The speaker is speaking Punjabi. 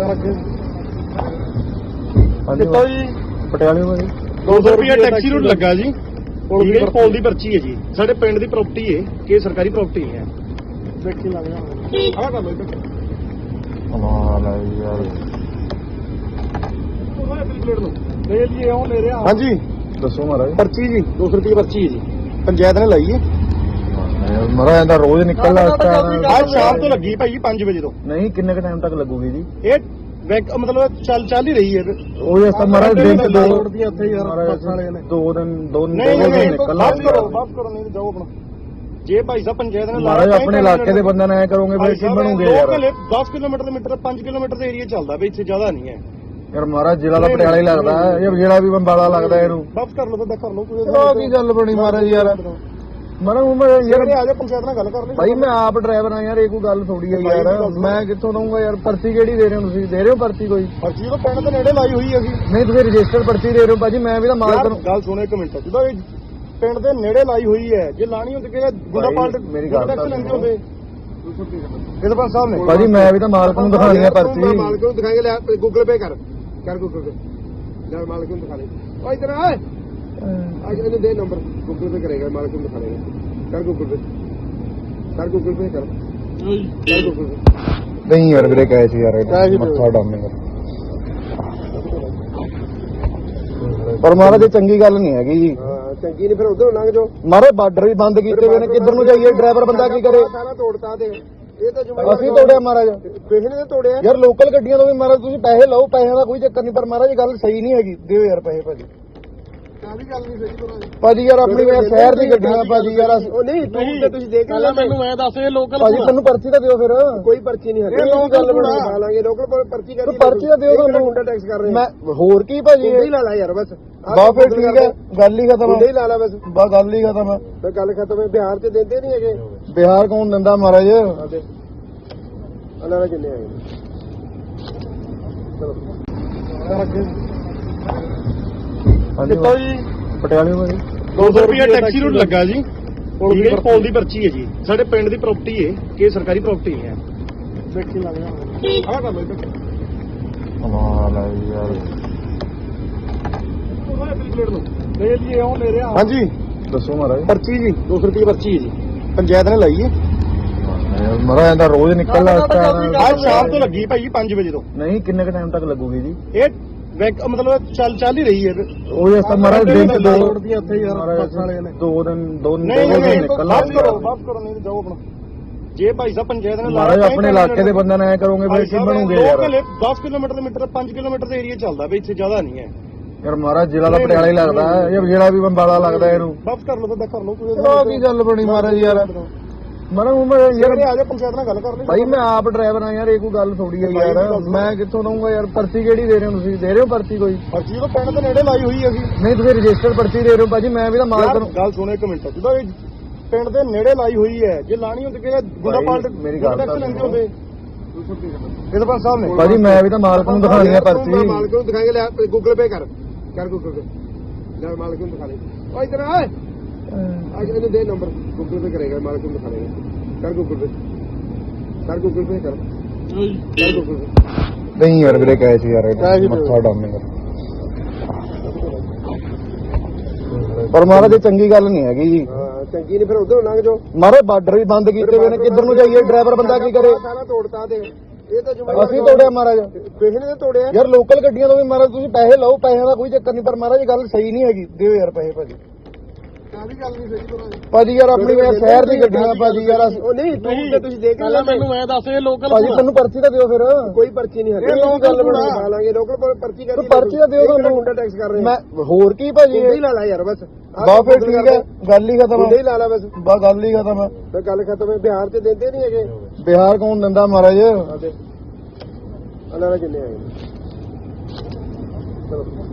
ਹਾਂਜੀ ਕਿੱਥੋਂ ਜੀ। ਪਟਿਆਲੇ ਜੀ। 200 ਰੁਪਏ ਟੈਕਸੀ ਰੂਟ ਲੱਗਾ ਜੀ। ਪੁਲ ਦੀ ਪੁਲ ਦੀ ਪਰਚੀ ਹੈ ਜੀ। ਸਾਡੇ ਪਿੰਡ ਦੀ ਪ੍ਰਾਪਰਟੀ ਹੈ ਕਿ ਸਰਕਾਰੀ ਪ੍ਰਾਪਰਟੀ ਹੈ। ਦੇਖੀ ਲੱਗ ਜਾ ਆਹ ਕਰ ਲੋ ਇੱਧਰ ਕਮਾਲ ਹੈ ਯਾਰ। ਲੈ ਜੀ ਉਹ ਲੈ ਰਿਹਾ। ਹਾਂਜੀ। ਦੱਸੋ ਮਹਾਰਾਜ। ਪਰਚੀ ਜੀ। 200 ਰੁਪਏ ਪਰਚੀ ਹੈ ਜੀ। ਪੰਚਾਇਤ ਨੇ ਲਾਈ ਹੈ ਮਹਾਰਾਜ ਇਹਦਾ ਰੋਜ਼ ਨਿਕਲਦਾ ਇਸ ਅੱਜ। ਸ਼ਾਮ ਤੋਂ ਲੱਗੀ ਭਾਈ 5 ਵਜੇ ਤੋਂ। ਨਹੀਂ ਕਿੰਨੇ ਕ ਟਾਈਮ ਤੱਕ ਲੱਗੂਗੀ ਜੀ? ਇਹ ਵੈਕ ਮਤਲਬ ਚੱਲ ਚੱਲ ਹੀ ਰਹੀ ਹੈ। ਉਹ ਜਿਸ ਤਾਂ ਮਹਾਰਾਜ ਦਿਨ ਦੋ ਰੋਡ ਦੀਆਂ ਉੱਥੇ ਯਾਰ ਮਹਾਰਾਜ ਬੱਸ ਵਾਲੇ ਨੇ। ਦੋ ਦਿਨ ਦੋ ਦਿਨ ਨਿਕਲਣਾ। ਵਾਪਸ ਕਰੋ ਵਾਪਸ ਕਰੋ ਨਹੀਂ ਜਾਓ ਆਪਣਾ। ਜੇ ਭਾਈ ਸਾਹਿਬ ਪੰਚਾਇਤ ਨੇ ਮਹਾਰਾਜ ਆਪਣੇ ਇਲਾਕੇ ਦੇ ਬੰਦਿਆਂ ਨਾਲ ਐ ਕਰੋਗੇ ਫਿਰ ਕੀ ਬਣੂਗੇ ਯਾਰ। 10 ਕਿਲੋਮੀਟਰ ਦੇ ਮੀਟਰ 5 ਕਿਲੋਮੀਟਰ ਦੇ ਏਰੀਆ ਚੱਲਦਾ ਬਈ ਇੱਥੇ ਜ਼ਿਆਦਾ ਨਹੀਂ ਹੈ। ਯਾਰ ਮਹਾਰਾਜ ਜ਼ਿਲ੍ਹਾ ਦਾ ਪਟਿਆਲਾ ਹੀ ਲੱਗਦਾ ਹੈ ਇਹ ਜਿਹੜਾ ਵੀ ਬੰਬਾਲਾ ਲੱਗਦਾ ਇਹਨੂੰ। ਵਾਪਸ ਕਰ ਲਓ ਤਾਂ ਕਰ ਲਓ ਕੋਈ ਕੀ ਗੱਲ ਬਣੀ ਮਹਾਰਾਜ ਯਾਰ। ਉਹ ਮੈਂ ਯਾਰ ਆ ਜਾ ਪੰਚਾਇਤ ਨਾਲ ਗੱਲ ਕਰ ਲਈ। ਭਾਈ ਮੈਂ ਆਪ ਡਰਾਈਵਰ ਆ ਯਾਰ ਇਹ ਕੋਈ ਗੱਲ ਥੋੜੀ ਆ ਯਾਰ। ਮੈਂ ਕਿੱਥੋਂ ਦਊਂਗਾ ਯਾਰ? ਪਰਚੀ ਕਿਹੜੀ ਦੇ ਰਹੇ ਹੋ ਤੁਸੀਂ? ਦੇ ਰਹੇ ਹੋ ਪਰਚੀ ਕੋਈ? ਪਰਚੀ ਤਾਂ ਪਿੰਡ ਦੇ ਨੇੜੇ ਲਾਈ ਹੋਈ ਹੈ ਅਸੀਂ ਨਹੀਂ ਤੁਸੀਂ ਰਜਿਸਟਰ ਪਰਚੀ ਦੇ ਰਹੇ ਹੋ ਭਾਜੀ ਮੈਂ ਵੀ ਤਾਂ ਮਾਲਕ ਨੂੰ ਗੱਲ ਸੁਣੋ ਇੱਕ ਮਿੰਟ। ਜਦੋਂ ਇਹ ਪਿੰਡ ਦੇ ਨੇੜੇ ਲਾਈ ਹੋਈ ਹੈ ਜੇ ਲਾਣੀ ਹੁੰਦੀ ਕਿ ਗੁੰਡਾ ਪਾਲਟ ਮੇਰੀ ਗੱਲ ਤਾਂ ਲੈਂਦੇ। ਹੁੰਦੇ ਇਹਦੇ ਸਾਹਿਬ ਨੇ ਭਾਜੀ ਮੈਂ ਵੀ ਤਾਂ ਮਾਲਕ ਨੂੰ ਦਿਖਾਣੀ ਆ ਪਰਚੀ ਮਾਲਕ ਨੂੰ ਦਿਖਾਏਗਾ ਲੈ ਗੂਗਲ ਪੇ ਕਰ। ਕਰ ਗੂਗਲ ਪੇ ਲੈ ਮਾਲਕ ਨੂੰ ਦਿਖਾ ਲੈ ਓ ਇਧਰ ਆ। ਆ ਇਹਨੂੰ ਦੇ ਨੰਬਰ ਗੂਗਲ ਪੇ ਕਰੇਗਾ ਮਾਲਕ ਨੂੰ ਦਿਖਾ ਲੇਗਾ ਕਰ ਗੂਗਲ ਪੇ ਕਰ ਗੂਗਲ ਪੇ ਕਰ। ਕਰ ਗੂਗਲ ਪੇ ਨਹੀਂ ਯਾਰ ਵੀਰੇ ਕਹੇ ਸੀ ਯਾਰ ਮੱਥਾ ਡਾਮੇਗਾ। ਪਰ ਮਹਾਰਾਜ ਇਹ ਚੰਗੀ ਗੱਲ ਨਹੀਂ ਹੈਗੀ ਜੀ। ਹਾਂ ਚੰਗੀ ਨਹੀਂ ਫਿਰ ਉਧਰ ਲੰਘ ਜਾਓ। ਮਾਰੇ ਬਾਰਡਰ ਵੀ ਬੰਦ ਕੀਤੇ ਹੋਏ ਨੇ ਕਿੱਧਰ ਨੂੰ ਜਾਈਏ? ਡਰਾਈਵਰ ਬੰਦਾ ਕੀ ਕਰੇ? ਸਾਰਾ ਤੋੜਤਾ ਤੇ। ਇਹ ਤਾਂ ਜ਼ਿੰਮੇਵਾਰ ਅਸੀਂ ਤੋੜਿਆ ਮਹਾਰਾਜ। ਕਿਸੇ ਨੇ ਤਾਂ ਤੋੜਿਆ। ਯਾਰ ਲੋਕਲ ਗੱਡੀਆਂ ਤੋਂ ਵੀ ਮਹਾਰਾਜ ਤੁਸੀਂ ਪੈਸੇ ਲਓ ਪੈਸਿਆਂ ਦਾ ਕੋਈ ਚੱਕਰ ਨਹੀਂ ਪਰ ਮਹਾਰਾਜ ਇਹ ਗੱਲ ਸਹੀ ਨਹੀਂ ਹੈਗੀ। ਦਿਓ ਯਾਰ ਪੈਸੇ ਭਾਜੀ। ਵੀ ਗੱਲ ਨਹੀਂ ਸਹੀ ਤੋੜਾ ਭਾਜੀ ਯਾਰ ਆਪਣੀ ਯਾਰ ਸ਼ਹਿਰ ਦੀ ਗੱਡੀਆਂ ਭਾਜੀ ਯਾਰ ਉਹ ਨਹੀਂ ਤੂੰ ਤੇ ਤੁਸੀਂ ਦੇਖ ਲੈ ਮੈਨੂੰ ਐ ਦੱਸ ਇਹ ਲੋਕਲ ਭਾਜੀ ਤੁਹਾਨੂੰ ਪਰਚੀ ਤਾਂ ਦਿਓ ਫਿਰ। ਕੋਈ ਪਰਚੀ ਨਹੀਂ ਇਹ ਲੋਕਲ ਗੱਲ ਬਣਾ। ਲਾਂਗੇ ਲੋਕਲ ਕੋਲ ਪਰਚੀ ਕਰੀ ਤੂੰ ਪਰਚੀ ਤਾਂ ਦਿਓ ਇਹ ਤੁਹਾਨੂੰ। ਗੁੰਡਾ ਟੈਕਸ ਕਰ ਰਹੇ। ਮੈਂ ਹੋਰ ਕੀ ਭਾਜੀ? ਗੁੰਡੇ ਹੀ ਲਾ ਲਾ ਯਾਰ ਬਸ। ਬਾ ਫਿਰ ਠੀਕ ਹੈ ਗੱਲ ਹੀ ਖਤਮ ਗੁੰਡੇ ਹੀ ਲਾ ਲਾ ਬਸ। ਬਾ ਗੱਲ ਹੀ ਖਤਮ ਹੈ ਫਿਰ ਗੱਲ ਖਤਮ ਹੈ ਬਿਹਾਰ ਤੇ ਦਿੰਦੇ ਨਹੀਂ ਹੈਗੇ। ਬਿਹਾਰ ਕੌਣ ਦਿੰਦਾ ਮਹਾਰਾਜ? ਅੱਲਾ ਨਾਲ ਕਿੰਨੇ ਆਏ ਚਲੋ। ਹਾਂਜੀ ਕਿੱਥੋਂ ਜੀ? ਪਟਿਆਲੇ ਤੋਂ ਜੀ। 200 ਰੁਪਏ ਟੈਕਸੀ ਰੂਟ ਲੱਗਾ ਜੀ। ਪੁਲ ਦੀ ਪੁਲ ਦੀ ਪਰਚੀ ਹੈ ਜੀ। ਸਾਡੇ ਪਿੰਡ ਦੀ ਪ੍ਰਾਪਰਟੀ ਹੈ। ਕਿ ਸਰਕਾਰੀ ਪ੍ਰਾਪਰਟੀ ਹੈ। ਦੇਖੀ ਲੱਗ ਜਾ ਆਹ ਕਰ ਲਓ ਇੱਧਰ। ਕਮਾਲ ਹੈ ਯਾਰ। ਲੈ ਜੀ ਉਹ ਲੈ ਰਿਹਾ। ਹਾਂਜੀ। ਦੱਸੋ ਮਹਾਰਾਜ। ਪਰਚੀ ਜੀ। 200 ਰੁਪਏ ਪਰਚੀ ਹੈ ਜੀ। ਪੰਚਾਇਤ ਨੇ ਲਾਈ ਹੈ। ਮਹਾਰਾਜ ਇਹਦਾ ਰੋਜ਼। ਅੱਜ ਸ਼ਾਮ ਤੋਂ ਲੱਗੀ ਭਾਈ 5 ਵਜੇ ਤੋਂ। ਨਹੀਂ ਕਿੰਨੇ ਕ ਟਾਈਮ ਤੱਕ ਲੱਗੂਗੀ ਜੀ? ਇਹ ਵੈਕ ਮਤਲਬ ਚੱਲ ਚੱਲ ਹੀ ਰਹੀ ਹੈ। ਉਹ ਜਿਸ ਤਾਂ ਮਹਾਰਾਜ ਦਿਨ ਚ ਦੋ ਰੋਡ ਦੀਆਂ ਉੱਥੇ ਯਾਰ ਮਹਾਰਾਜ ਬੱਸ ਵਾਲੇ ਨੇ। ਦੋ ਦਿਨ ਦੋ ਦਿਨ ਨਹੀਂ ਦੋ ਦਿਨ ਨਹੀਂ ਨਿਕਲਣਾ ਕਰੋ ਵਾਪਸ ਕਰੋ ਨਹੀਂ ਜਾਓ ਆਪਣਾ। ਜੇ ਭਾਈ ਸਾਹਿਬ ਪੰਚਾਇਤ ਨੇ ਮਹਾਰਾਜ ਆਪਣੇ ਇਲਾਕੇ ਦੇ ਬੰਦਿਆਂ ਨਾਲ ਐ ਕਰੋਗੇ ਫਿਰ ਕੀ ਬਣੂਗੇ ਯਾਰ? 10 ਕਿਲੋਮੀਟਰ ਦੇ ਮੀਟਰ 5 ਕਿਲੋਮੀਟਰ ਦੇ ਏਰੀਆ ਚੱਲਦਾ ਬਈ ਇੱਥੇ ਜ਼ਿਆਦਾ ਨਹੀਂ ਹੈ। ਯਾਰ ਮਹਾਰਾਜ ਜ਼ਿਲ੍ਹਾ ਦਾ ਪਟਿਆਲਾ ਹੀ ਲੱਗਦਾ ਇਹ ਜਿਹੜਾ ਵੀ ਬੰਬਾਲਾ ਲੱਗਦਾ ਇਹਨੂੰ। ਵਾਪਸ ਕਰ ਲਓ ਤਾਂ ਕਰ ਲਓ ਕੋਈ ਕੀ ਗੱਲ ਬਣੀ ਮਹਾਰਾਜ ਯਾਰ? ਉਹ ਮੈਂ ਯਾਰ ਆ ਜਾ ਪੰਚਾਇਤ ਨਾਲ ਗੱਲ ਕਰ ਲਈ। ਭਾਈ ਮੈਂ ਆਪ ਡਰਾਈਵਰ ਆ ਯਾਰ ਇਹ ਕੋਈ ਗੱਲ ਥੋੜੀ ਆ ਯਾਰ। ਮੈਂ ਕਿੱਥੋਂ ਦਊਂਗਾ ਯਾਰ? ਪਰਚੀ ਕਿਹੜੀ ਦੇ ਰਹੇ ਹੋ ਤੁਸੀਂ? ਦੇ ਰਹੇ ਹੋ ਪਰਚੀ ਕੋਈ? ਪਰਚੀ ਤਾਂ ਪਿੰਡ ਦੇ ਨੇੜੇ ਲਾਈ ਹੋਈ ਹੈ ਅਸੀਂ ਨਹੀਂ ਤੁਸੀਂ ਰਜਿਸਟਰ ਪਰਚੀ ਦੇ ਰਹੇ ਹੋ ਭਾਜੀ ਮੈਂ ਵੀ ਤਾਂ ਮਾਲਕ ਨੂੰ ਗੱਲ ਸੁਣੋ ਇੱਕ ਮਿੰਟ। ਜਦੋਂ ਇਹ ਪਿੰਡ ਦੇ ਨੇੜੇ ਲਾਈ ਹੋਈ ਹੈ ਜੇ ਲਾਣੀ ਹੁੰਦੀ ਕਿ ਗੁੰਡਾ ਪਾਲਟ ਮੇਰੀ ਗੱਲ ਤਾਂ ਸੁਣੋ। ਇਹਦੇ ਪੰਜ ਸਾਹਿਬ ਨੇ ਭਾਜੀ ਮੈਂ ਵੀ ਤਾਂ ਮਾਲਕ ਨੂੰ ਦਿਖਾਣੀ ਆ ਪਰਚੀ। ਮਾਲਕ ਨੂੰ ਦਿਖਾਏਗਾ ਲੈ ਗੂਗਲ ਪੇ ਕਰ। ਕਰ ਗੂਗਲ ਪੇ। ਲੈ ਮਾਲਕ ਨੂੰ ਦਿਖਾ ਲੈ ਓ ਇਧਰ ਆ ਆ ਇਹਨੂੰ ਦੇ ਨੰਬਰ ਗੂਗਲ ਪੇ ਕਰੇਗਾ ਮਾਲਕ ਨੂੰ ਦਿਖਾ ਕਰ ਗੂਗਲ ਪੇ ਕਰ ਗੂਗਲ ਪੇ ਕਰ। ਕਰ ਗੂਗਲ ਪੇ ਨਹੀਂ ਯਾਰ ਵੀਰੇ ਕਹੇ ਸੀ ਯਾਰ ਮੱਥਾ ਡਾਮੇਗਾ ਪਰ ਮਹਾਰਾਜ ਇਹ ਚੰਗੀ ਗੱਲ ਨਹੀਂ ਹੈਗੀ ਜੀ। ਹਾਂ ਚੰਗੀ ਨਹੀਂ ਫਿਰ ਉਧਰ ਲੰਘ ਜਾਓ। ਮਾਰੇ ਬਾਰਡਰ ਵੀ ਬੰਦ ਕੀਤੇ ਹੋਏ ਨੇ ਕਿੱਧਰ ਨੂੰ ਜਾਈਏ? ਡਰਾਈਵਰ ਬੰਦਾ ਕੀ ਕਰੇ? ਸਾਰਾ ਤੋੜਤਾ ਤੇ। ਇਹ ਤਾਂ ਅਸੀਂ ਤੋੜਿਆ ਮਹਾਰਾਜ। ਕਿਸੇ ਨੇ ਤੋੜਿਆ। ਯਾਰ ਲੋਕਲ ਗੱਡੀਆਂ ਤੋਂ ਵੀ ਮਹਾਰਾਜ ਤੁਸੀਂ ਪੈਸੇ ਲਓ ਪੈਸਿਆਂ ਦਾ ਕੋਈ ਚੱਕਰ ਨਹੀਂ ਪਰ ਮਹਾਰਾਜ ਗੱਲ ਸਹੀ ਨਹੀਂ ਹੈਗੀ। ਦਿਓ ਯਾਰ ਪੈਸੇ ਭਾਜੀ। ਭਾਜੀ ਯਾਰ ਆਪਣੀ ਯਾਰ ਸ਼ਹਿਰ ਦੀ ਗੱਡੀਆਂ ਭਾਜੀ ਯਾਰ ਅਸੀਂ- ਉਹ ਨਹੀਂ ਤੂੰ ਤੇ ਤੁਸੀਂ ਦੇਖ ਲੈ ਮੈਨੂੰ ਐ ਦੱਸ ਇਹ ਲੋਕਲ ਭਾਜੀ ਤੁਹਾਨੂੰ ਪਰਚੀ ਤਾਂ ਦਿਓ ਫਿਰ। ਕੋਈ ਪਰਚੀ ਨਹੀਂ ਇਹ ਲੋਕਲ ਗੱਲ ਬਣਾ। ਲਾਂਗੇ ਲੋਕਲ ਕੋਲ ਪਰਚੀ ਕਰੀ ਤੂੰ ਪਰਚੀ ਤਾਂ ਦਿਓ ਤੁਹਾਨੂੰ। ਗੁੰਡਾ ਟੈਕਸ ਕਰ ਰਹੇ। ਮੈਂ ਹੋਰ ਕੀ ਭਾਜੀ? ਗੁੰਡੇ ਹੀ ਲਾ ਲਾ ਯਾਰ ਬਸ। ਬਾ ਫਿਰ ਠੀਕ ਹੈ ਗੱਲ ਹੀ ਖਤਮ ਗੁੰਡੇ ਹੀ ਲਾ ਲਾ ਬਸ। ਬਾ ਗੱਲ ਹੀ ਖਤਮ ਹੈ ਫਿਰ ਗੱਲ ਖਤਮ ਹੈ ਬਿਹਾਰ ਤੇ ਦਿੰਦੇ ਨਹੀਂ ਹੈਗੇ। ਬਿਹਾਰ ਕੌਣ ਦਿੰਦਾ ਮਹਾਰਾਜ? ਨਾਲ ਕਿੰਨੇ ਆਏ ਚਲੋ।